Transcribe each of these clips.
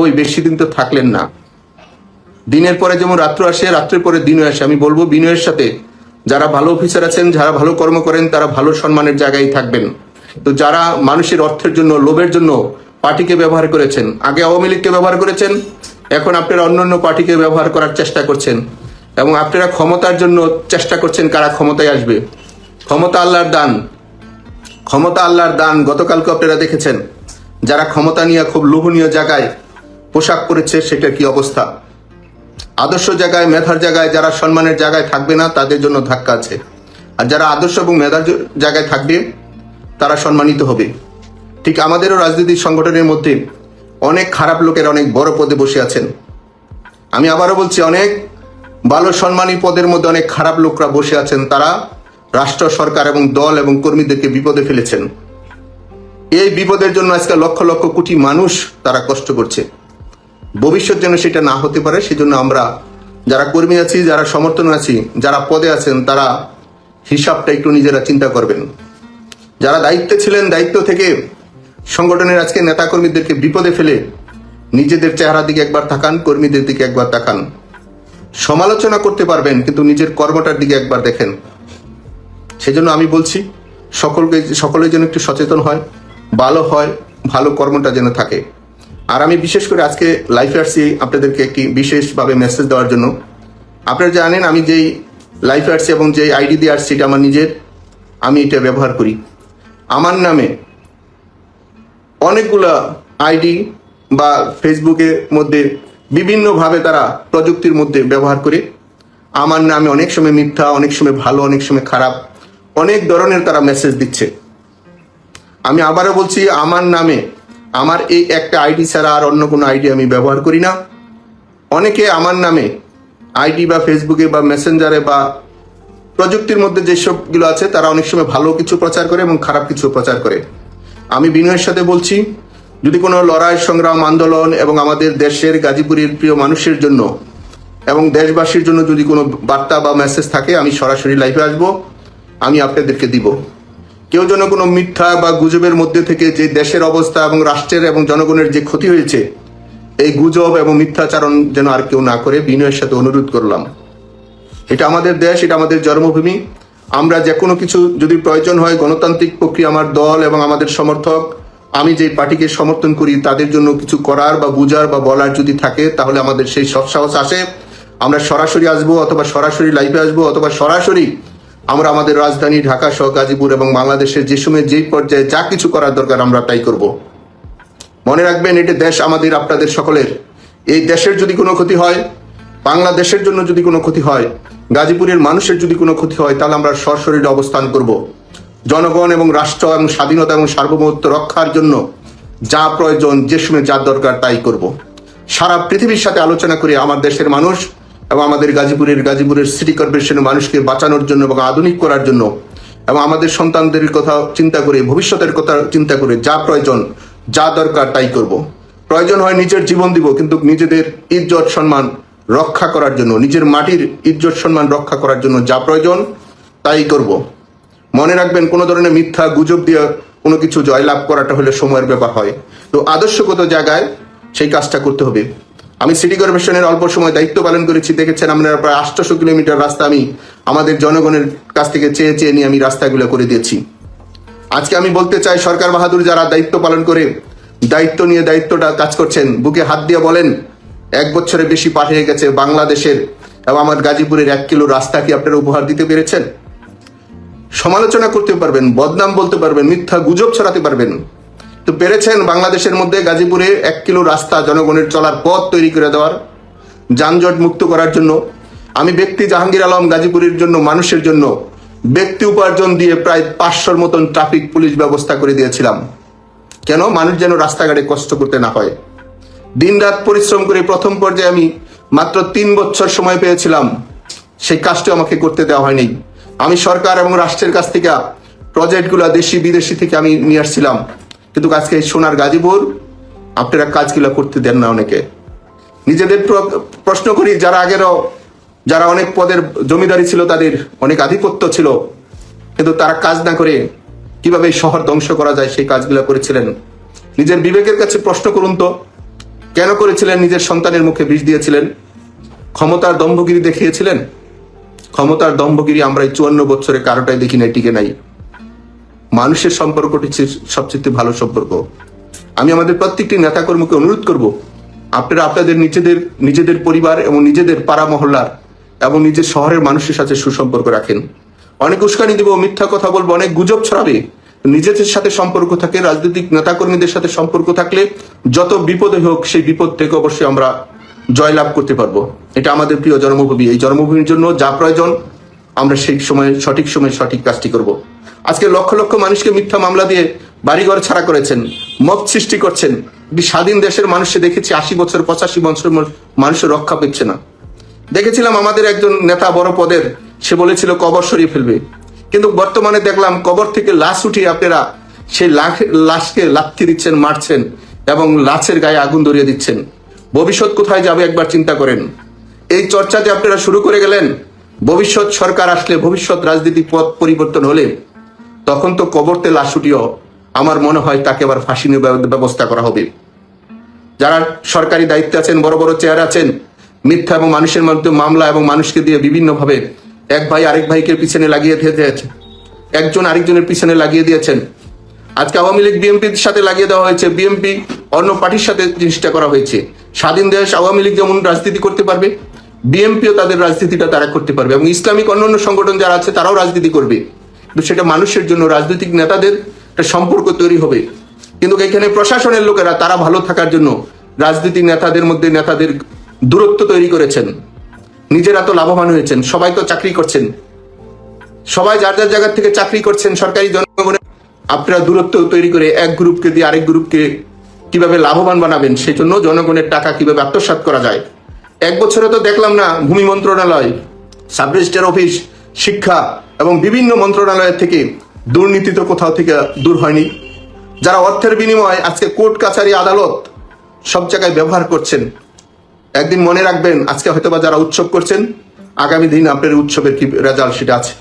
কই বেশি দিন তো থাকলেন না। দিনের পরে যেমন রাত্র আসে, রাত্রের পরে দিনও আসে। আমি বলব বিনয়ের সাথে, যারা ভালো অফিসার আছেন, যারা ভালো কর্ম করেন, তারা ভালো সম্মানের জায়গায় থাকবেন। তো যারা মানুষের অর্থের জন্য, লোভের জন্য পার্টিকে ব্যবহার করেছেন, আগে আওয়ামী লীগকে ব্যবহার করেছেন, এখন আপনারা অন্যান্য পার্টিকে ব্যবহার করার চেষ্টা করছেন। এবং আপনারা ক্ষমতার জন্য চেষ্টা করছেন কারা ক্ষমতায় আসবে। ক্ষমতা আল্লাহর দান। ক্ষমতা আল্লাহর দান গতকালকে আপনারা দেখেছেন। যারা ক্ষমতা নিয়ে খুব লোভনীয় জায়গায় পোশাক পরেছে সেটা কি অবস্থা? আদর্শ জায়গায়, মেধার জায়গায় যারা সম্মানের জায়গায় থাকবে না, তাদের জন্য ধাক্কা আছে। আর যারা আদর্শ এবং মেধার জায়গায় থাকবে, তারা সম্মানিত হবে। ঠিক আমাদেরও রাজনৈতিক সংগঠনের মধ্যে অনেক খারাপ লোকের অনেক বড় পদে বসে আছেন। আমি আবারও বলছি, অনেক ভালো সম্মানী পদের মধ্যে অনেক খারাপ লোকরা বসে আছেন। তারা রাষ্ট্র, সরকার এবং দল এবং কর্মীদেরকে বিপদে ফেলেছেন। এই বিপদের জন্য আজকে লক্ষ লক্ষ কোটি মানুষ তারা কষ্ট করছে। ভবিষ্যৎ যেন সেটা না হতে পারে, সেজন্য আমরা যারা কর্মী আছি, যারা সমর্থন আছি, যারা পদে আছেন, তারা হিসাবটা একটু নিজেরা চিন্তা করবেন। যারা দায়িত্বে ছিলেন, দায়িত্ব থেকে সংগঠনের আজকে নেতাকর্মীদেরকে বিপদে ফেলে নিজেদের চেহারা দিকে একবার তাকান, কর্মীদের দিকে একবার তাকান। সমালোচনা করতে পারবেন, কিন্তু নিজের কর্মটার দিকে একবার দেখেন। সেজন্য আমি বলছি, সকলকে সকলে যেন একটু সচেতন হয়, ভালো হয়, ভালো কর্মটা যেন থাকে। আর আমি বিশেষ করে আজকে লাইফে আসছি আপনাদেরকে একটি বিশেষভাবে মেসেজ দেওয়ার জন্য। আপনারা জানেন আমি যেই লাইফে আসছি এবং যেই আইডি দিয়ে আসছি এটা আমার নিজের, আমি এটা ব্যবহার করি। আমার নামে অনেকগুলা আইডি বা ফেসবুকের মধ্যে বিভিন্নভাবে তারা প্রযুক্তির মধ্যে ব্যবহার করে। আমার নামে অনেক সময় মিথ্যা, অনেক সময় ভালো, অনেক সময় খারাপ, অনেক ধরনের তারা মেসেজ দিচ্ছে। আমি আবারও বলছি, আমার নামে আমার এই একটা আইডি ছাড়া আর অন্য কোনো আইডি আমি ব্যবহার করি না। অনেকে আমার নামে আইডি বা ফেসবুকে বা মেসেঞ্জারে বা প্রযুক্তির মধ্যে যেসবগুলো আছে, তারা অনেক সময় ভালো কিছু প্রচার করে এবং খারাপ কিছু প্রচার করে। আমি বিনয়ের সাথে বলছি, যদি কোনো লড়াই, সংগ্রাম, আন্দোলন এবং আমাদের দেশের গাজীপুরের প্রিয় মানুষের জন্য এবং দেশবাসীর জন্য যদি কোনো বার্তা বা মেসেজ থাকে, আমি সরাসরি লাইভে আসব। আমি আপনাদেরকে দিব। কেউ যেন কোনো মিথ্যা বা গুজবের মধ্যে থেকে যে দেশের অবস্থা এবং রাষ্ট্রের এবং জনগণের যে ক্ষতি হয়েছে, এই গুজব এবং মিথ্যাচারণ যেন আর কেউ না করে, বিনয়ের সাথে অনুরোধ করলাম। এটা আমাদের দেশ, এটা আমাদের জন্মভূমি। আমরা যে কোনো কিছু যদি প্রয়োজন হয়, গণতান্ত্রিক প্রক্রিয়া আমার দল এবং আমাদের সমর্থক, আমি যে পার্টিকে সমর্থন করি, তাদের জন্য কিছু করার বা বুঝার বা বলার যদি থাকে, তাহলে আমাদের সেই সৎসাহস আসে। আমরা সরাসরি আসব অথবা সরাসরি লাইভে আসব অথবা সরাসরি আমরা আমাদের রাজধানী, ঢাকা সহ গাজীপুর এবং বাংলাদেশের যে সময় যেই পর্যায়ে যা কিছু করার দরকার আমরা তাই করব। মনে রাখবেন, এটি দেশ আমাদের, আপনাদের সকলের। এই দেশের যদি কোনো ক্ষতি হয়, বাংলাদেশের জন্য যদি কোনো ক্ষতি হয়, গাজীপুরের মানুষের যদি কোনো ক্ষতি হয়, তাহলে আমরা সশরীরে অবস্থান করব। জনগণ এবং রাষ্ট্র এবং স্বাধীনতা এবং সার্বভৌমত্ব রক্ষার জন্য যা প্রয়োজন, যে সময় যা দরকার তাই করব। সারা পৃথিবীর সাথে আলোচনা করে আমার দেশের মানুষ এবং আমাদের গাজীপুরের গাজীপুরের সিটি কর্পোরেশনের মানুষকে বাঁচানোর জন্য এবং আধুনিক করার জন্য এবং আমাদের সন্তানদের কথা চিন্তা করে, ভবিষ্যতের কথা চিন্তা করে যা প্রয়োজন, যা দরকার তাই করব। প্রয়োজন হয় নিজের জীবন দিব, কিন্তু নিজেদের ইজ্জত, সম্মান রক্ষা করার জন্য, নিজের মাটির ইজ্জত, সম্মান রক্ষা করার জন্য যা প্রয়োজন তাই করব। মনে রাখবেন, কোনো ধরনের মিথ্যা গুজব দিয়ে কোনো কিছু জয়লাভ করাটা হলে সময়ের ব্যাপার হয়। তো আদর্শগত জায়গায় সেই কাজটা করতে হবে। আমি সিটি কর্পোরেশনের অল্প সময় দায়িত্ব পালন করেছি, দেখেছেন আমরা প্রায় আটশোশো কিলোমিটার রাস্তা আমি আমাদের জনগণের কাছ থেকে চেয়ে চেয়ে নিয়ে আমি রাস্তাগুলো করে দিয়েছি। আজকে আমি বলতে চাই, সরকার বাহাদুর যারা দায়িত্ব পালন করে, দায়িত্ব নিয়ে দায়িত্বটা কাজ করছেন, বুকে হাত দিয়ে বলেন, এক বছরে বেশি পার হয়ে গেছে বাংলাদেশের এবং আমার গাজীপুরের এক কিলো রাস্তা কি আপনারা উপহার দিতে পেরেছেন? সমালোচনা করতে পারবেন, বদনাম বলতে পারবেন, মিথ্যা গুজব ছড়াতে পারবেন। তো পেরেছেন বাংলাদেশের মধ্যে গাজীপুরে এক কিলো রাস্তা জনগণের চলার পথ তৈরি করে দেওয়ার, যানজট মুক্ত করার জন্য। আমি ব্যক্তি জাহাঙ্গীর আলম গাজীপুরের জন্য, মানুষের জন্য ব্যক্তি উপার্জন দিয়ে প্রায় পাঁচশোর মতন ট্রাফিক পুলিশ ব্যবস্থা করে দিয়েছিলাম। কেন? মানুষ যেন রাস্তাঘাটে কষ্ট করতে না হয়। দিনরাত পরিশ্রম করে প্রথম পর্যায়ে আমি মাত্র তিন বছর সময় পেয়েছিলাম। সেই কাজটি আমাকে করতে দেওয়া হয়নি। আমি সরকার এবং রাষ্ট্রের কাছ থেকে প্রজেক্টগুলো দেশি বিদেশি থেকে আমি নিয়ে আসছিলাম। কিন্তু আজকে এই সোনার গাজীপুর, আপনারা কাজগুলো করতে দেন না অনেকে। নিজেদের প্রশ্ন করি, যারা আগেরও, যারা অনেক পদের জমিদারি ছিল, তাদের অনেক আধিপত্য ছিল, কিন্তু তারা কাজ না করে কীভাবে শহর ধ্বংস করা যায়, সেই কাজগুলো করেছিলেন। নিজের বিবেকের কাছে প্রশ্ন করুন তো, কেন করেছিলেন, নিজের সন্তানের মুখে বিষ দিয়েছিলেন? ক্ষমতার দম্ভগিরি দেখিয়েছিলেন? ক্ষমতার দম্ভগিরি আমরা এই চুয়ান্ন বছরে কারোটাই দেখি নাই, টিকে নাই। মানুষের সম্পর্কটি সবচেয়ে ভালো সম্পর্ক। আমি আমাদের প্রত্যেকটি নেতাকর্মীকে অনুরোধ করব, আপনারা আপনাদের নিজেদের নিজেদের পরিবার এবং নিজেদের পাড়া মহল্লার এবং নিজের শহরের মানুষের সাথে সুসম্পর্ক রাখেন। অনেক উস্কানি দিব, মিথ্যা কথা বলব, অনেক গুজব ছড়াবে। নিজেদের সাথে সম্পর্ক থাকে, রাজনৈতিক নেতাকর্মীদের সাথে সম্পর্ক থাকলে যত বিপদে হোক, সেই বিপদ থেকে অবশ্যই আমরা জয়লাভ করতে পারব। এটা আমাদের প্রিয় জন্মভূমি। এই জন্মভূমির জন্য যা প্রয়োজন আমরা সেই সময়, সঠিক সময় সঠিক কাজটি করব। আজকে লক্ষ লক্ষ মানুষকে মিথ্যা মামলা দিয়ে বাড়িঘর ছাড়া করেছেন, মত সৃষ্টি করছেন। স্বাধীন দেশের মানুষে দেখেছি আশি বছর, পঁচাশি বছর মানুষের রক্ষা পেচ্ছে না। দেখেছিলাম আমাদের একজন নেতা বড় পদের, সে বলেছিল, কবর সরিয়ে ফেলবে। কিন্তু বর্তমানে দেখলাম, কবর থেকে লাশ উঠিয়ে আপনারা সেই লাশকে লাথি দিচ্ছেন, মারছেন এবং লাশের গায়ে আগুন ধরিয়ে দিচ্ছেন। ভবিষ্যৎ কোথায় যাবে একবার চিন্তা করেন। এই চর্চা যে আপনারা শুরু করে গেলেন ভবিষ্যৎ সরকার আসলে ভবিষ্যৎ রাজনীতি পথ পরিবর্তন হলে তখন তো কবরতে লাশ উঠিয়েও আমার মনে হয় তাকে আবার ফাঁসি ব্যবস্থা করা হবে। যারা সরকারি দায়িত্বে আছেন, বড় বড় চেয়ার আছেন, মিথ্যা এবং মানুষের মধ্যে মামলা এবং মানুষকে দিয়ে বিভিন্নভাবে এক ভাই আরেক ভাইকে পিছনে লাগিয়ে দিয়েছে। একজন আরেকজনের পিছনে লাগিয়ে দিয়েছেন। আজকে আওয়ামী লীগ বিএনপির সাথে লাগিয়ে দেওয়া হয়েছে। বিএনপি অন্য পার্টির সাথে জিনিসটা করা হয়েছে। স্বাধীন দেশ আওয়ামী লীগ যেমন রাজনীতি করতে পারবে বিএনপিও তাদের রাজনীতিটা তারা করতে পারবে এবং ইসলামিক অন্যান্য সংগঠন যারা আছে তারাও রাজনীতি করবে। কিন্তু সেটা মানুষের জন্য রাজনৈতিক নেতাদের একটা সম্পর্ক তৈরি হবে। কিন্তু এখানে প্রশাসনের লোকেরা তারা ভালো থাকার জন্য রাজনীতিক নেতাদের মধ্যে নেতাদের দূরত্ব তৈরি করেছেন। নিজেরা তো লাভবান হয়েছেন, সবাই তো চাকরি করছেন। সবাই যার যার জায়গা থেকে চাকরি করছেন, সরকারি জনগণের আপনারা দূরত্ব তৈরি করে এক গ্রুপকে দিয়ে আরেক গ্রুপকে কীভাবে লাভবান বানাবেন, সেই জন্য জনগণের টাকা কীভাবে আত্মসাৎ করা যায়। এক বছরে তো দেখলাম না ভূমি মন্ত্রণালয় সাব রেজিস্ট্রার অফিস, শিক্ষা এবং বিভিন্ন মন্ত্রণালয়ের থেকে দুর্নীতি তো কোথাও থেকে দূর হয়নি। যারা অর্থের বিনিময়ে আজকে কোর্ট কাছারি আদালত সব জায়গায় ব্যবহার করছেন, একদিন মনে রাখবেন আজকে হয়তোবা যারা উৎসব করছেন, আগামী দিন আপনার উৎসবের কি রেজাল্ট সেটা আছে।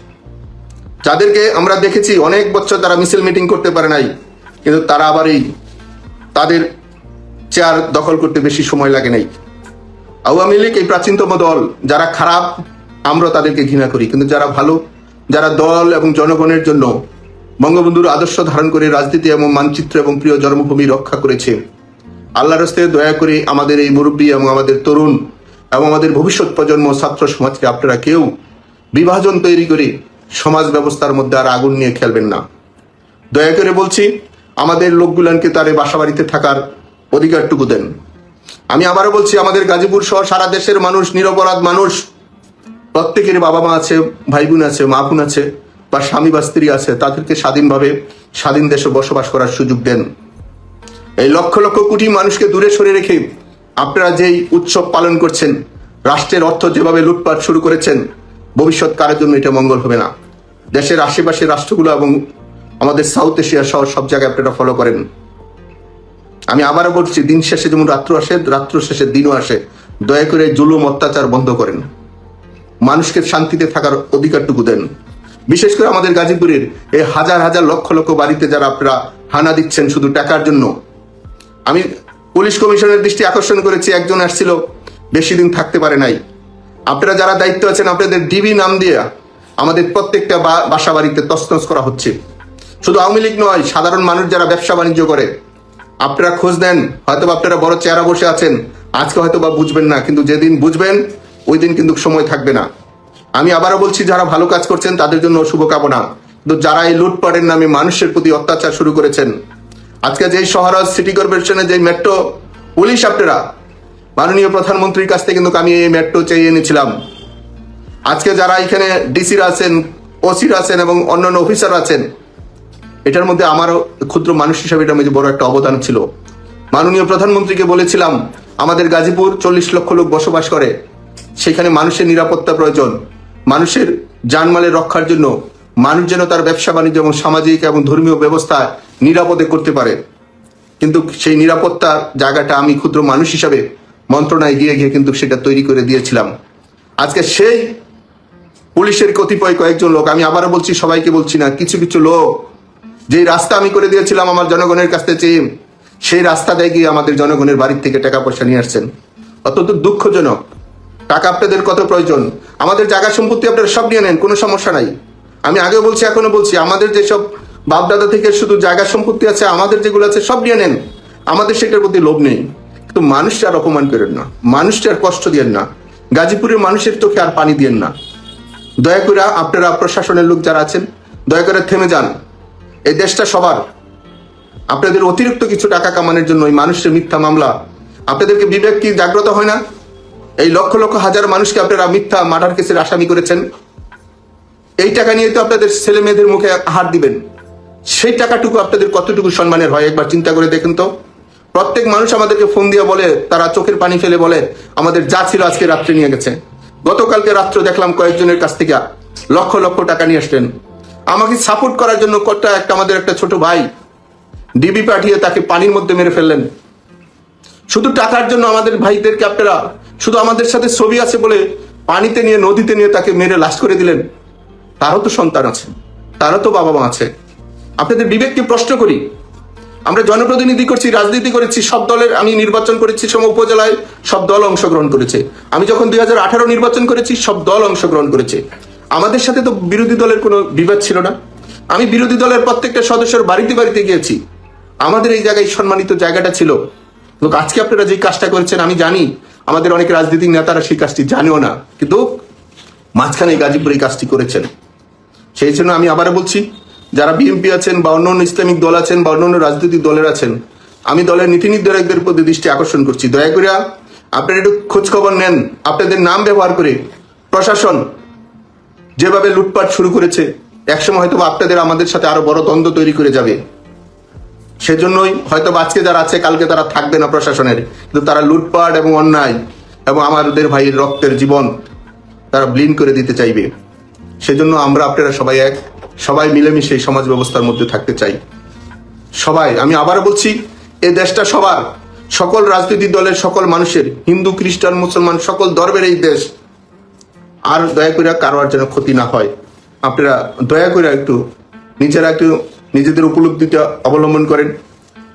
যাদেরকে আমরা দেখেছি অনেক বছর তারা মিছিল মিটিং করতে পারে নাই, কিন্তু তারা আবার এই তাদের চেয়ার দখল করতে বেশি সময় লাগে নাই। আওয়ামী লীগ এই প্রাচীনতম দল, যারা খারাপ, আমরা তাদেরকে ঘৃণা করি। কিন্তু যারা ভালো, যারা দল এবং জনগণের জন্য বঙ্গবন্ধুর আদর্শ ধারণ করে রাজনীতি এবং মানচিত্র এবং প্রিয় জন্মভূমি রক্ষা করেছে, আল্লাহর হস্তে দয়া করে আমাদের এই মুরব্বী এবং আমাদের তরুণ এবং আমাদের ভবিষ্যৎ প্রজন্ম ছাত্র সমাজকে আপনারা কেউ বিভাজন তৈরি করে সমাজ ব্যবস্থার মধ্যে আর আগুন নিয়ে খেলবেন না। দয়া করে বলছি, আমাদের লোকগুলানকে তারে বাসাবাড়িতে থাকার অধিকারটুকু দেন। আমি আবারও বলছি, আমাদের গাজীপুর সহ সারা দেশের মানুষ, নিরপরাধ মানুষ, প্রত্যেকের বাবা মা আছে ভাই বোন আছে, মা বোন আছে, বা স্বামী বা স্ত্রী আছে, তাদেরকে স্বাধীনভাবে স্বাধীন দেশে বসবাস করার সুযোগ দেন। এই লক্ষ লক্ষ কোটি মানুষকে দূরে সরে রেখে আপনারা যেই উৎসব পালন করছেন, রাষ্ট্রের অর্থ যেভাবে লুটপাট শুরু করেছেন, ভবিষ্যৎ কারের জন্য এটা মঙ্গল হবে না। দেশের আশেপাশের রাষ্ট্রগুলো এবং আমাদের সাউথ এশিয়া সহ সব জায়গায় আপনারা ফলো করেন। আমি আবারও বলছি, দিন শেষে যেমন রাত্র আসে, রাত্র শেষে দিনও আসে। দয়া করে জুলুম, অত্যাচার বন্ধ করেন। মানুষকে শান্তিতে থাকার অধিকারটুকু দেন। বিশেষ করে আমাদের গাজীপুরের এই হাজার হাজার লক্ষ লক্ষ বাড়িতে যারা আপনারা হানা দিচ্ছেন শুধু টাকার জন্য, আমি পুলিশ কমিশনের দৃষ্টি আকর্ষণ করেছি, একজন আসছিল, বেশি দিন থাকতে পারে নাই। আপনারা যারা দায়িত্ব আছেন, আপনাদের ডিবি নাম দিয়ে আমাদের প্রত্যেকটা বাসা বাড়িতে তছনছ করা হচ্ছে। শুধু আওয়ামী লীগ নয়, সাধারণ মানুষ যারা ব্যবসা বাণিজ্য করে আপনারা খোঁজ দেন হয়তো আপনারা বড় চেহারা বসে আছেন। আজকে হয়তো বা বুঝবেন না, কিন্তু যেদিন বুঝবেন, ওই দিন কিন্তু সময় থাকবে না। আমি আবারও বলছি, যারা ভালো কাজ করছেন, তাদের জন্য শুভকামনা। কিন্তু যারা এই লুটপাটের নামে মানুষের প্রতি অত্যাচার শুরু করেছেন, আজকে যেই শহরাজ সিটি কর্পোরেশনের যে মেট্রো পুলিশ আপনারা, মাননীয় প্রধানমন্ত্রীর কাছ থেকে কিন্তু আমি এই মেট্রো চেয়ে এনেছিলাম। আজকে যারা এখানে ডিসিরা আছেন ওসিরা আছেন এবং অন্যান্য অফিসার আছেন এটার মধ্যে আমারও ক্ষুদ্র মানুষ হিসাবে এটার মধ্যে বড় একটা অবদান ছিল। মাননীয় প্রধানমন্ত্রীকে বলেছিলাম, আমাদের গাজীপুর চল্লিশ লক্ষ লোক বসবাস করে, সেখানে মানুষের নিরাপত্তা প্রয়োজন। মানুষের জানমালের রক্ষার জন্য মানুষ যেন তার ব্যবসা, বাণিজ্য এবং সামাজিক এবং ধর্মীয় ব্যবস্থা নিরাপদে করতে পারে। কিন্তু সেই নিরাপত্তা জায়গাটা আমি ক্ষুদ্র মানুষ হিসাবে মন্ত্রণায় গিয়ে গিয়ে কিন্তু সেটা তৈরি করে দিয়েছিলাম। আজকে সেই পুলিশের কতিপয় কয়েকজন লোক, আমি আবারও বলছি, সবাইকে বলছি না, কিছু কিছু লোক যেই রাস্তা আমি করে দিয়েছিলাম আমার জনগণের কাছ চেয়ে সেই রাস্তাটায় গিয়ে আমাদের জনগণের বাড়ির থেকে টাকা পয়সা নিয়ে আসছেন। অত্যন্ত দুঃখজনক। টাকা আপনাদের কত প্রয়োজন? আমাদের জায়গা সম্পত্তি আপনারা সব নিয়ে নেন, কোনো সমস্যা নাই। আমি আগেও বলছি এখনও বলছি, আমাদের যেসব বাপদাদা থেকে শুধু জায়গা সম্পত্তি আছে, আমাদের যেগুলো আছে সব নিয়ে নেন। আমাদের সেটার প্রতি লোভ নেই। কিন্তু মানুষটা আর অপমান করেন না। মানুষটা আর কষ্ট দিয়েন না। গাজীপুরের মানুষের চোখে আর পানি দিয়েন না। দয়া করে আপনারা প্রশাসনের লোক যারা আছেন, দয়া করে থেমে যান। এই দেশটা সবার। আপনাদের অতিরিক্ত কিছু টাকা কামানোর জন্য এই মানুষের মিথ্যা মামলা, আপনাদেরকে বিবেক কি জাগ্রত হয় না? এই লক্ষ লক্ষ হাজার মানুষকে আপনারা মিথ্যা মার্ডার কেসের আসামি করেছেন। এই টাকা নিয়ে তো আপনাদের ছেলে মেয়েদের মুখে হার দিবেন। সেই টাকাটুকু আপনাদের কতটুকু সম্মানের হয় একবার চিন্তা করে দেখেন তো। প্রত্যেক মানুষ আমাদেরকে ফোন দিয়ে বলে, তারা চোখের পানি ফেলে বলে, আমাদের যা ছিল আজকে রাত্রে নিয়ে গেছে। গতকালকে রাত্রে দেখলাম কয়েকজনের কাছ থেকে লক্ষ লক্ষ টাকা নিয়ে আসলেন। আমাকে সাপোর্ট করার জন্য কটা একটা আমাদের একটা ছোট ভাই ডিবি পাঠিয়ে তাকে পানির মধ্যে মেরে ফেললেন। শুধু টাকার জন্য আমাদের ভাইদেরকে আপনারা, শুধু আমাদের সাথে ছবি আছে বলে পানিতে নিয়ে, নদীতে নিয়ে তাকে মেরে লাশ করে দিলেন। তারও তো সন্তান আছে, তারও তো বাবা মা আছে। আপনাদের বিবেককে প্রশ্ন করি, আমরা জনপ্রতিনিধি করছি, রাজনীতি করেছি, সব দলের আমি নির্বাচন করেছি সম উপজেলায়, সব দল অংশগ্রহণ করেছে। আমি যখন দুই হাজার আঠারো নির্বাচন করেছি, সব দল অংশগ্রহণ করেছে। আমাদের সাথে তো বিরোধী দলের কোনো বিবাদ ছিল না। আমি বিরোধী দলের প্রত্যেকটা সদস্যের বাড়িতে বাড়িতে গিয়েছি। আমাদের এই জায়গায় সম্মানিত জায়গাটা ছিল। লোক, আজকে আপনারা যে কাজটা করেছেন, আমি জানি, আমাদের অনেক রাজনৈতিক নেতারা সেই কাজটি জানেও না। কিন্তু মাঝখানে গাজীপুর এই কাজটি করেছেন। সেই জন্য আমি আবারও বলছি, যারা বিএনপি আছেন বা অন্য অন্য ইসলামিক দল আছেন বা অন্য অন্য রাজনৈতিক দলের আছেন, আমি দলের নীতি নির্ধারকদের প্রতি দৃষ্টি আকর্ষণ করছি। দয়া করে আপনারা একটু খোঁজ খবর নেন, আপনাদের নাম ব্যবহার করে প্রশাসন যেভাবে লুটপাট শুরু করেছে, একসময় হয়তো আপনাদের আমাদের সাথে আরও বড় দ্বন্দ্ব তৈরি করে যাবে। সেজন্যই হয়তো আজকে যারা আছে, কালকে তারা থাকবে না প্রশাসনের, কিন্তু তারা লুটপাট এবং অন্যায় এবং আমাদের ভাইয়ের রক্তের জীবন তারা ব্লিন করে দিতে চাইবে। সেজন্য আমরা আপনারা সবাই এক, সবাই মিলেমিশে এই সমাজ ব্যবস্থার মধ্যে থাকতে চাই। সবাই, আমি আবার বলছি এই দেশটা সবার, সকল রাজনৈতিক দলের সকল মানুষের, হিন্দু, খ্রিস্টান, মুসলমান, সকল ধর্মের এই দেশ আর দয়া করে কারও আর যেন ক্ষতি না হয়। আপনারা দয়া করে একটু নিজেরা একটু নিজেদের উপলব্ধিটা অবলম্বন করেন।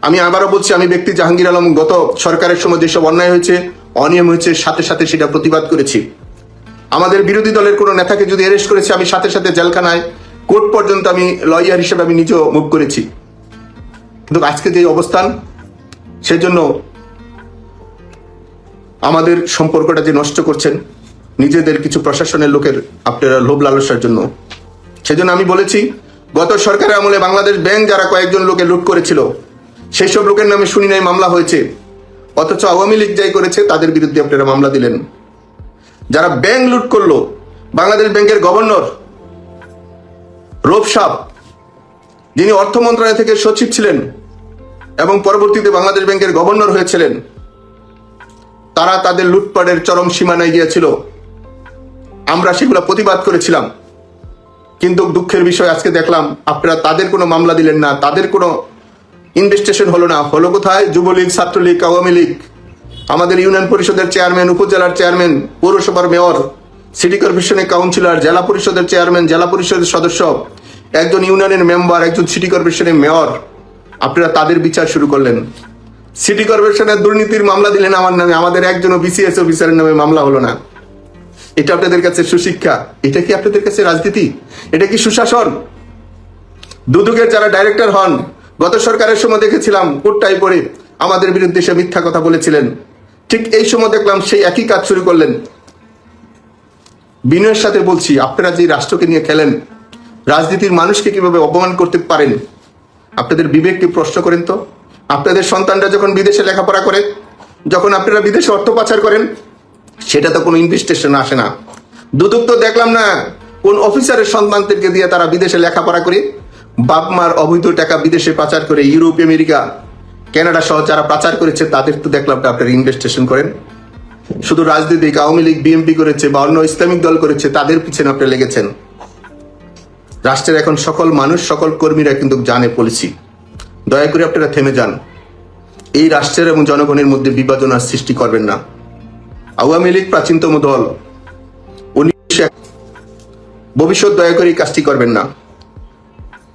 আমি আবারও বলছি, আমি ব্যক্তি জাহাঙ্গীর আলম, গত সরকারের সময় যেসব অন্যায় হয়েছে, অনিয়ম হয়েছে, সাথে সাথে সেটা প্রতিবাদ করেছি। আমাদের বিরোধী দলের কোনো নেতাকে যদি অ্যারেস্ট করেছে, আমি সাথে সাথে জেলখানায়, কোর্ট পর্যন্ত আমি লয়ার হিসেবে আমি নিজেও মুভ করেছি। কিন্তু আজকে যে অবস্থান, সেজন্য আমাদের সম্পর্কটা যে নষ্ট করছেন নিজেদের কিছু প্রশাসনের লোকের আপনারা লোভ লালসার জন্য। সেজন্য আমি বলেছি, গত সরকারের আমলে বাংলাদেশ ব্যাংক যারা কয়েকজন লোকে লুট করেছিল সেই সব লোকের নামে শুনি নাই মামলা হয়েছে। অথচ আওয়ামী লীগ যাই করেছে, তাদের বিরুদ্ধে আপনারা মামলা দিলেন। যারা ব্যাংক লুট করল, বাংলাদেশ ব্যাংকের গভর্নর রোপ সাপ যিনি অর্থ মন্ত্রণালয় থেকে সচিব ছিলেন এবং পরবর্তীতে বাংলাদেশ ব্যাংকের গভর্নর হয়েছিলেন, তারা তাদের লুটপাটের চরম সীমানায় গিয়েছিল। আমরা সেগুলো প্রতিবাদ করেছিলাম। কিন্তু দুঃখের বিষয় আজকে দেখলাম, আপনারা তাদের কোনো মামলা দিলেন না, তাদের কোনো ইনভেস্টিগেশন হলো না। হলো কোথায়? যুবলীগ, ছাত্রলীগ, আওয়ামী লীগ, আমাদের ইউনিয়ন পরিষদের চেয়ারম্যান, উপজেলার চেয়ারম্যান, পৌরসভার মেয়র, সিটি কর্পোরেশনের কাউন্সিলর, জেলা পরিষদের চেয়ারম্যান, জেলা পরিষদের সদস্য, একজন ইউনিয়নের মেম্বার, একজন সিটি কর্পোরেশনের মেয়র। আপনারা তাদের বিচার শুরু করলেন। সিটি কর্পোরেশনের দুর্নীতির মামলা দিলেন আমার নামে, আমাদের একজনও বিসিএস অফিসারের নামে মামলা হলো না। এটা আপনাদের কাছে সুশিক্ষা? এটা কি আপনাদের কাছে রাজনীতি? এটা কি সুশাসন? দুদুকের যারা ডাইরেক্টর হন, গত সরকারের সময় দেখেছিলাম কোটটাই পড়ে আমাদের বিরুদ্ধে সে মিথ্যা কথা বলেছিলেন। ঠিক এই সময় দেখলাম সেই একই কাজ শুরু করলেন। বিনয়ের সাথে বলছি, আপনারা যে রাষ্ট্রকে নিয়ে খেলেন, রাজনীতির মানুষকে কীভাবে অপমান করতে পারেন? আপনাদের বিবেককে প্রশ্ন করেন তো। আপনাদের সন্তানরা যখন বিদেশে লেখাপড়া করে, যখন আপনারা বিদেশে অর্থ পাচার করেন সেটা তো কোনো ইনভেস্টেশন আসে না। দুদক তো দেখলাম না, কোন অফিসারের সন্তানদেরকে দিয়ে তারা বিদেশে লেখাপড়া করে। বাপ মার অবৈধ টাকা বিদেশে পাচার করে ইউরোপ, আমেরিকা, কানাডা সহ যারা পাচার করেছে, তাদের তো দেখলাম না আপনারা ইনভেস্টেশন করেন। শুধু রাজনীতিক আওয়ামী লীগ, বিএনপি করেছে বা অন্য ইসলামিক দল করেছে, তাদের পিছনে আপনি লেগেছেন। রাষ্ট্রের এখন সকল মানুষ, সকল কর্মীরা কিন্তু জানে পলিসি দয়া করে আপনারা থেমে যান। এই রাষ্ট্রের এবং জনগণের মধ্যে বিভাজন আর সৃষ্টি করবেন না। আওয়ামী লীগ প্রাচীনতম দল। ভবিষ্যৎ দয়া করে কাজটি করবেন না।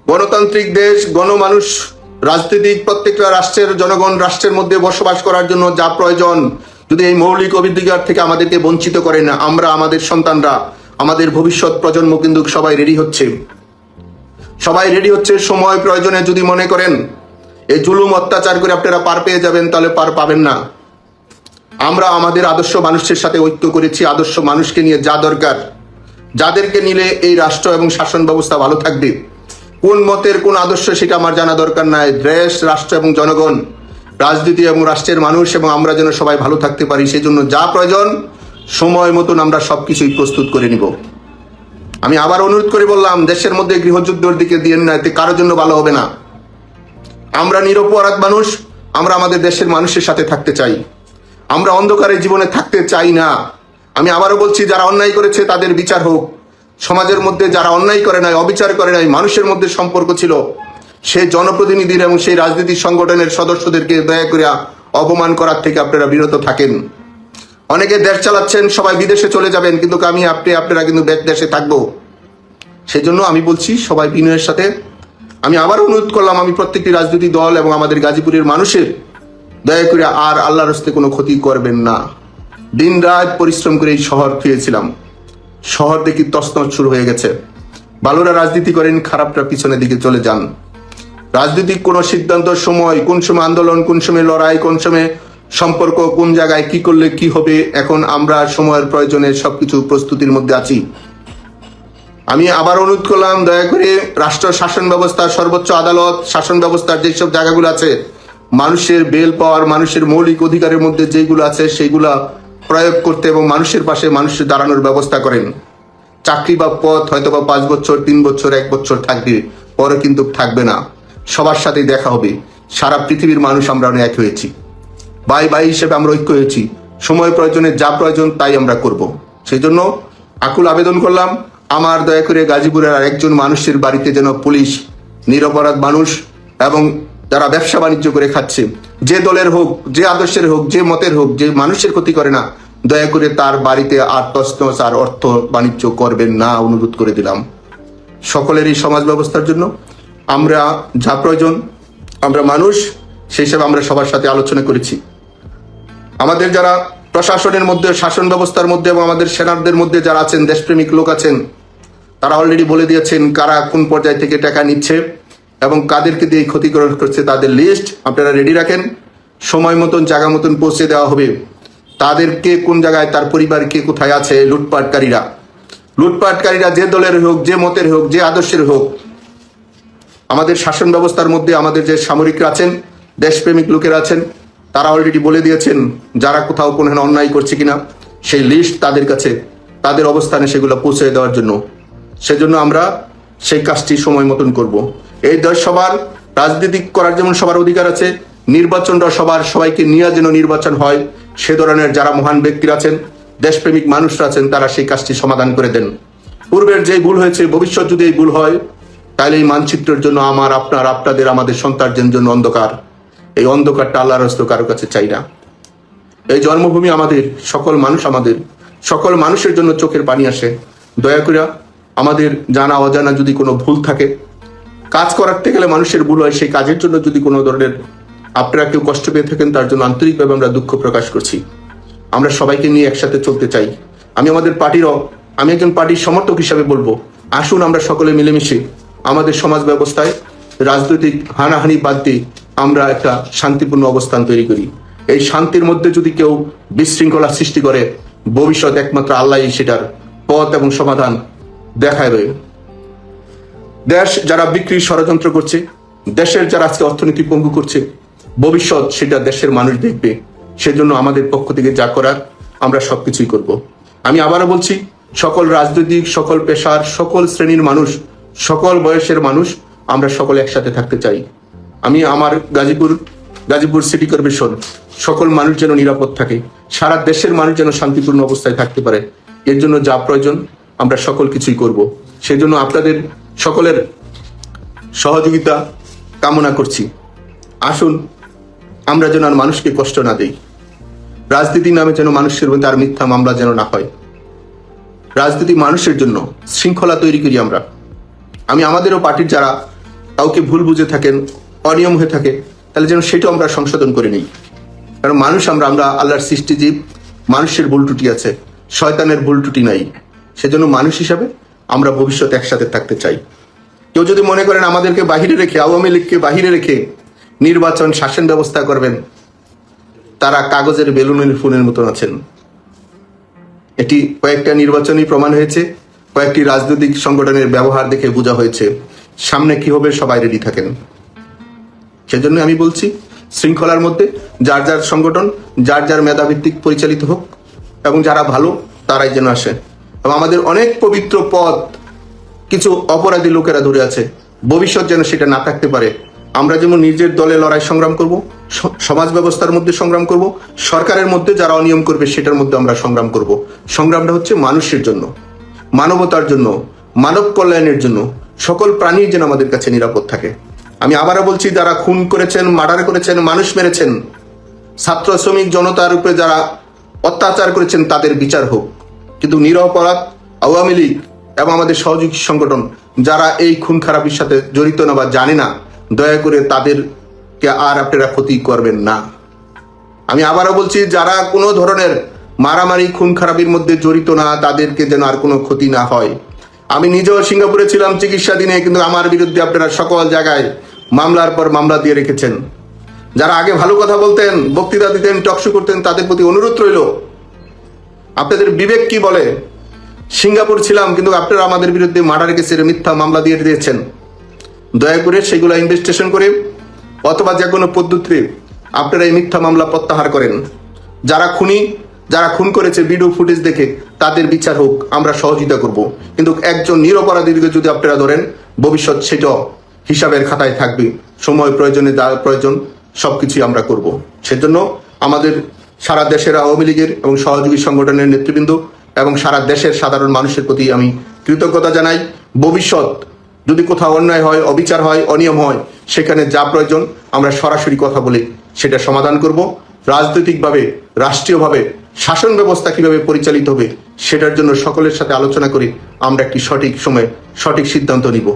গণতান্ত্রিক দেশ, গণমানুষ, রাজনীতিক প্রত্যেকটা রাষ্ট্রের জনগণ, রাষ্ট্রের মধ্যে বসবাস করার জন্য যা প্রয়োজন, যদি এই মৌলিক অধিকার থেকে আমাদেরকে বঞ্চিত করে না, আমরা, আমাদের সন্তানরা, আমাদের ভবিষ্যৎ প্রজন্ম কিন্তু সবাই রেডি হচ্ছে। সবাই রেডি হচ্ছে, সময় প্রয়োজনে যদি মনে করেন, এই জুলুম অত্যাচার করে আপনারা পার পেয়ে যাবেন, তাহলে পার পাবেন না। আমরা আমাদের আদর্শ মানুষের সাথে ঐক্য করেছি, আদর্শ মানুষকে নিয়ে যা দরকার। যাদেরকে নিলে এই রাষ্ট্র এবং শাসন ব্যবস্থা ভালো থাকবে। কোন মতের কোন আদর্শ সেটা আমার জানা দরকার নাই। দেশ, রাষ্ট্র এবং জনগণ, রাজনীতি এবং রাষ্ট্রের মানুষ এবং আমরা যেন সবাই ভালো থাকতে পারি সেই জন্য যা প্রয়োজন, সময় মতন আমরা সবকিছুই প্রস্তুত করে নিব। আমি আবার অনুরোধ করে বললাম, দেশের মধ্যে গৃহযুদ্ধের দিকে দিয়ে না, এতে কারোর জন্য ভালো হবে না। আমরা নিরপরাধ মানুষ, আমরা আমাদের দেশের মানুষের সাথে থাকতে চাই। আমরা অন্ধকারে জীবনে থাকতে চাই না। আমি আবারও বলছি, যারা অন্যায় করেছে তাদের বিচার হোক। সমাজের মধ্যে যারা অন্যায় করে নাই, অবিচার করে নাই, মানুষের মধ্যে সম্পর্ক ছিল, সেই জনপ্রতিনিধির এবং সেই রাজনীতি সংগঠনের সদস্যদেরকে দয়া করিয়া অপমান করার থেকে আপনারা বিরত থাকেন। অনেকে দেশ চালাচ্ছেন, সবাই বিদেশে চলে যাবেন, কিন্তু আমি আপনি, আপনারা কিন্তু দেশ- থাকব। সেই জন্য আমি বলছি, সবাই বিনয়ের সাথে। আমি আবার অনুরোধ করলাম, আমি প্রত্যেকটি রাজনৈতিক দল এবং আমাদের গাজীপুরের মানুষের দয়া করে আর আল্লাহর হস্তে কোনো ক্ষতি করবেন না। দিন রাত পরিশ্রম করে এই শহর পেয়েছিলাম শহর দেখি তছনছ শুরু হয়ে গেছে। ভালোরা রাজনীতি করেন, খারাপরা পিছনের দিকে চলে যান। রাজনৈতিক কোন সিদ্ধান্ত সময়, কোন সময় আন্দোলন, কোন সময় লড়াই, কোন সময় সম্পর্ক, কোন জায়গায় কি করলে কি হবে, এখন আমরা সময়ের প্রয়োজনে সবকিছু প্রস্তুতির মধ্যে আছি। আমি আবার অনুরোধ করলাম, দয়া করে রাষ্ট্র শাসন ব্যবস্থা, সর্বোচ্চ আদালত, শাসন ব্যবস্থার যেসব জায়গাগুলো আছে মানুষের বেল পাওয়ার, মানুষের মৌলিক অধিকারের মধ্যে যেগুলো আছে সেইগুলা প্রয়োগ করতে এবং মানুষের পাশে মানুষের দাঁড়ানোর ব্যবস্থা করেন। চাকরি বা পথ হয়তো বা পাঁচ বছর, তিন বছর, এক বছর থাকবে, পরে কিন্তু থাকবে না। সবার সাথেই দেখা হবে। সারা পৃথিবীর মানুষ আমরা এক হয়েছি। বাই বাই হিসেবে আমরা ঐক্য হয়েছি। সময় প্রয়োজনে যা প্রয়োজন তাই আমরা করব। সেই জন্য আকুল আবেদন করলাম, আমার দয়া করে গাজীপুরের আর একজন মানুষের বাড়িতে যেন পুলিশ, নিরপরাধ মানুষ এবং যারা ব্যবসা বাণিজ্য করে খাচ্ছে, যে দলের হোক, যে আদর্শের হোক, যে মতের হোক, যে মানুষের ক্ষতি করে না, দয়া করে তার বাড়িতে আর তসনস আর অর্থ বাণিজ্য করবেন না অনুরোধ করে দিলাম। সকলের এই সমাজ ব্যবস্থার জন্য আমরা যা প্রয়োজন, আমরা মানুষ, সেই হিসাবে আমরা সবার সাথে আলোচনা করেছি। আমাদের যারা প্রশাসনের মধ্যে, শাসন ব্যবস্থার মধ্যে এবং আমাদের সেনাদের মধ্যে যারা আছেন, দেশপ্রেমিক লোক আছেন, তারা অলরেডি বলে দিয়েছেন কারা কোন পর্যায় থেকে টাকা নিচ্ছে। এবং কাদেরকে দিয়ে ক্ষতিকরণ করছে তাদের লিস্ট আপনারা রেডি রাখেন। সময় মতন, জায়গা মতন পৌঁছে দেওয়া হবে। তাদেরকে কোন জায়গায়, তার পরিবার কে কোথায় আছে, লুটপাটকারীরা। লুটপাটকারীরা যে দলের হোক, যে মতের হোক, যে আদর্শের হোক, আমাদের শাসন ব্যবস্থার মধ্যে আমাদের যে সামরিকরা আছেন, দেশপ্রেমিক লোকেরা আছেন, তারা অলরেডি বলে দিয়েছেন, যারা কোথাও কোনো অন্যায় করছে কিনা, সেই লিস্ট তাদের কাছে, তাদের অবস্থানে সেগুলো পৌঁছে দেওয়ার জন্য। সেজন্য আমরা সেই কাজটি সময় মতন করব। এই দেশ সবার রাজনীতি করার যেমন সবার অধিকার আছে নির্বাচনটা সবার সবাইকে নিয়ে যেন নির্বাচন হয়, সে ধরনের যারা মহান ব্যক্তিরা আছেন, দেশপ্রেমিক মানুষরা আছেন, তারা সেই কাজটি সমাধান করে দেন। পূর্বের যে ভুল হয়েছে, ভবিষ্যৎ যদি এই ভুল হয়, তাহলে এই মানচিত্রের জন্য আমার, আপনার, আপনাদের, আমাদের সন্তানদের জন্য অন্ধকার। এই অন্ধকারটা আল্লাহর হস্ত কারও কাছে চাই না। এই জন্মভূমি আমাদের, সকল মানুষ আমাদের, সকল মানুষের জন্য চোখের পানি আসে। দয়া করে আমাদের জানা অজানা যদি কোনো ভুল থাকে কাজ করাতে গেলে মানুষের ভুল হয়, সেই কাজের জন্য যদি কোনো ধরনের আপনারা কেউ কষ্ট পেয়ে থাকেন, তার জন্য আন্তরিকভাবে আমরা দুঃখ প্রকাশ করছি। আমরা সবাইকে নিয়ে একসাথে চলতে চাই। আমি আমাদের পার্টির আমি একজন পার্টির সমর্থক হিসাবে বলব, আসুন আমরা সকলে মিলেমিশে আমাদের সমাজ ব্যবস্থায় রাজনৈতিক হানাহানি বাদ দিয়ে আমরা একটা শান্তিপূর্ণ অবস্থান তৈরি করি। এই শান্তির মধ্যে যদি কেউ বিশৃঙ্খলা সৃষ্টি করে, ভবিষ্যৎ একমাত্র আল্লাহ সেটার পথ এবং সমাধান রয়ে দেশ যারা বিক্রির ষড়যন্ত্র করছে, দেশের যারা আজকে অর্থনীতি পঙ্গু করছে, ভবিষ্যৎ সেটা দেশের মানুষ দেখবে। সেজন্য আমাদের পক্ষ থেকে যা করার, আমরা সবকিছুই করব। আমি আবারও বলছি, সকল রাজনৈতিক, সকল পেশার, সকল শ্রেণির মানুষ, সকল বয়সের মানুষ, আমরা সকলে একসাথে থাকতে চাই। আমি আমার গাজীপুর গাজীপুর সিটি কর্পোরেশন, সকল মানুষ যেন নিরাপদ থাকে। সারা দেশের মানুষ যেন শান্তিপূর্ণ অবস্থায় থাকতে পারে। এর জন্য যা প্রয়োজন, আমরা সকল কিছুই করব। সেজন্য আপনাদের সকলের সহযোগিতা কামনা করছি। আসুন, আমরা যেন আর মানুষকে কষ্ট না দেই। রাজনীতি নামে যেন মানুষের মধ্যে আর মিথ্যা মামলা যেন না হয়। রাজনীতি মানুষের জন্য শৃঙ্খলা তৈরি করি আমরা। আমি আমাদেরও পার্টির যারা কাউকে ভুল বুঝে থাকেন, অনিয়ম হয়ে থাকে, তাহলে যেন সেটাও আমরা সংশোধন করে নিই। কারণ মানুষ আমরা আমরা আল্লাহর সৃষ্টিজীব, মানুষের ভুল ত্রুটি আছে, শয়তানের ভুল ত্রুটি নাই। সেজন্য মানুষ হিসাবে আমরা ভবিষ্যতে একসাথে থাকতে চাই। কেউ যদি মনে করেন আমাদেরকে বাহিরে রেখে, আওয়ামী লীগকে বাহিরে রেখে নির্বাচন শাসন ব্যবস্থা করবেন, তারা কাগজের বেলুনের ফুলের মতন আছেন। এটি কয়েকটা নির্বাচনী প্রমাণ হয়েছে, কয়েকটি রাজনৈতিক সংগঠনের ব্যবহার দেখে বোঝা হয়েছে, সামনে কি হবে সবাই রেডি থাকেন। সেজন্য আমি বলছি, শৃঙ্খলার মধ্যে যার যার সংগঠন, যার যার মেধাভিত্তিক পরিচালিত হোক, এবং যারা ভালো, তারাই যেন আসে। এবং আমাদের অনেক পবিত্র পথ কিছু অপরাধী লোকেরা ধরে আছে। ভবিষ্যৎ যেন সেটা না থাকতে পারে। আমরা যেমন নিজের দলে লড়াই সংগ্রাম করব সমাজ ব্যবস্থার মধ্যে সংগ্রাম করব, সরকারের মধ্যে যারা অনিয়ম করবে সেটার মধ্যে আমরা সংগ্রাম করব। সংগ্রামটা হচ্ছে মানুষের জন্য, মানবতার জন্য, মানব কল্যাণের জন্য। সকল প্রাণী যেন আমাদের কাছে নিরাপদ থাকে। আমি আবারও বলছি, যারা খুন করেছেন, মার্ডার করেছেন, মানুষ মেরেছেন, ছাত্র, শ্রমিক জনতার উপরে যারা অত্যাচার করেছেন, তাদের বিচার হোক। কিন্তু নিরপরাধ আওয়ামী লীগ এবং আমাদের সহযোগী সংগঠন যারা এই খুন খারাপির সাথে জড়িত না বা জানে না, দয়া করে তাদেরকে আর আপনারা ক্ষতি করবেন না। আমি আবারও বলছি, যারা কোনো ধরনের মারামারি, খুন খারাপির মধ্যে জড়িত না, তাদেরকে যেন আর কোনো ক্ষতি না হয়। আমি নিজেও সিঙ্গাপুরে ছিলাম চিকিৎসাধীনে কিন্তু আমার বিরুদ্ধে আপনারা সকল জায়গায় মামলার পর মামলা দিয়ে রেখেছেন। যারা আগে ভালো কথা বলতেন, বক্তৃতা দিতেন টকশো করতেন, তাদের প্রতি অনুরোধ রইল আপনাদের বিবেক কি বলে? সিঙ্গাপুর ছিলাম, কিন্তু আপনারা আমাদের বিরুদ্ধে মার্ডার কেসের মিথ্যা মামলা দিয়ে দিয়েছেন। দয়া করে সেগুলো ইনভেস্টিগেশন করে, অথবা যে কোনো পদ্ধতিতে আপনারা এই মিথ্যা মামলা প্রত্যাহার করেন। যারা খুনি, যারা খুন করেছে ভিডিও ফুটেজ দেখে, তাদের বিচার হোক, আমরা সহযোগিতা করব। কিন্তু একজন নিরপরাধীকে যদি আপনারা ধরেন, ভবিষ্যৎ সেটাও হিসাবের খাতায় থাকবে। সময় প্রয়োজনে প্রয়োজন, সবকিছুই আমরা করব। সেজন্য আমাদের সারা দেশের আওয়ামী লীগের এবং সহযোগী সংগঠনের নেতৃবৃন্দ এবং সারা দেশের সাধারণ মানুষের প্রতি আমি কৃতজ্ঞতা জানাই। ভবিষ্যৎ যদি কোথাও অন্যায় হয়, অবিচার হয়, অনিয়ম হয়, সেখানে যা প্রয়োজন আমরা সরাসরি কথা বলে সেটা সমাধান করব। রাজনৈতিকভাবে, রাষ্ট্রীয়ভাবে, শাসন ব্যবস্থা কীভাবে পরিচালিত হবে সেটার জন্য সকলের সাথে আলোচনা করে আমরা একটি সঠিক সময়ে সঠিক সিদ্ধান্ত নিব।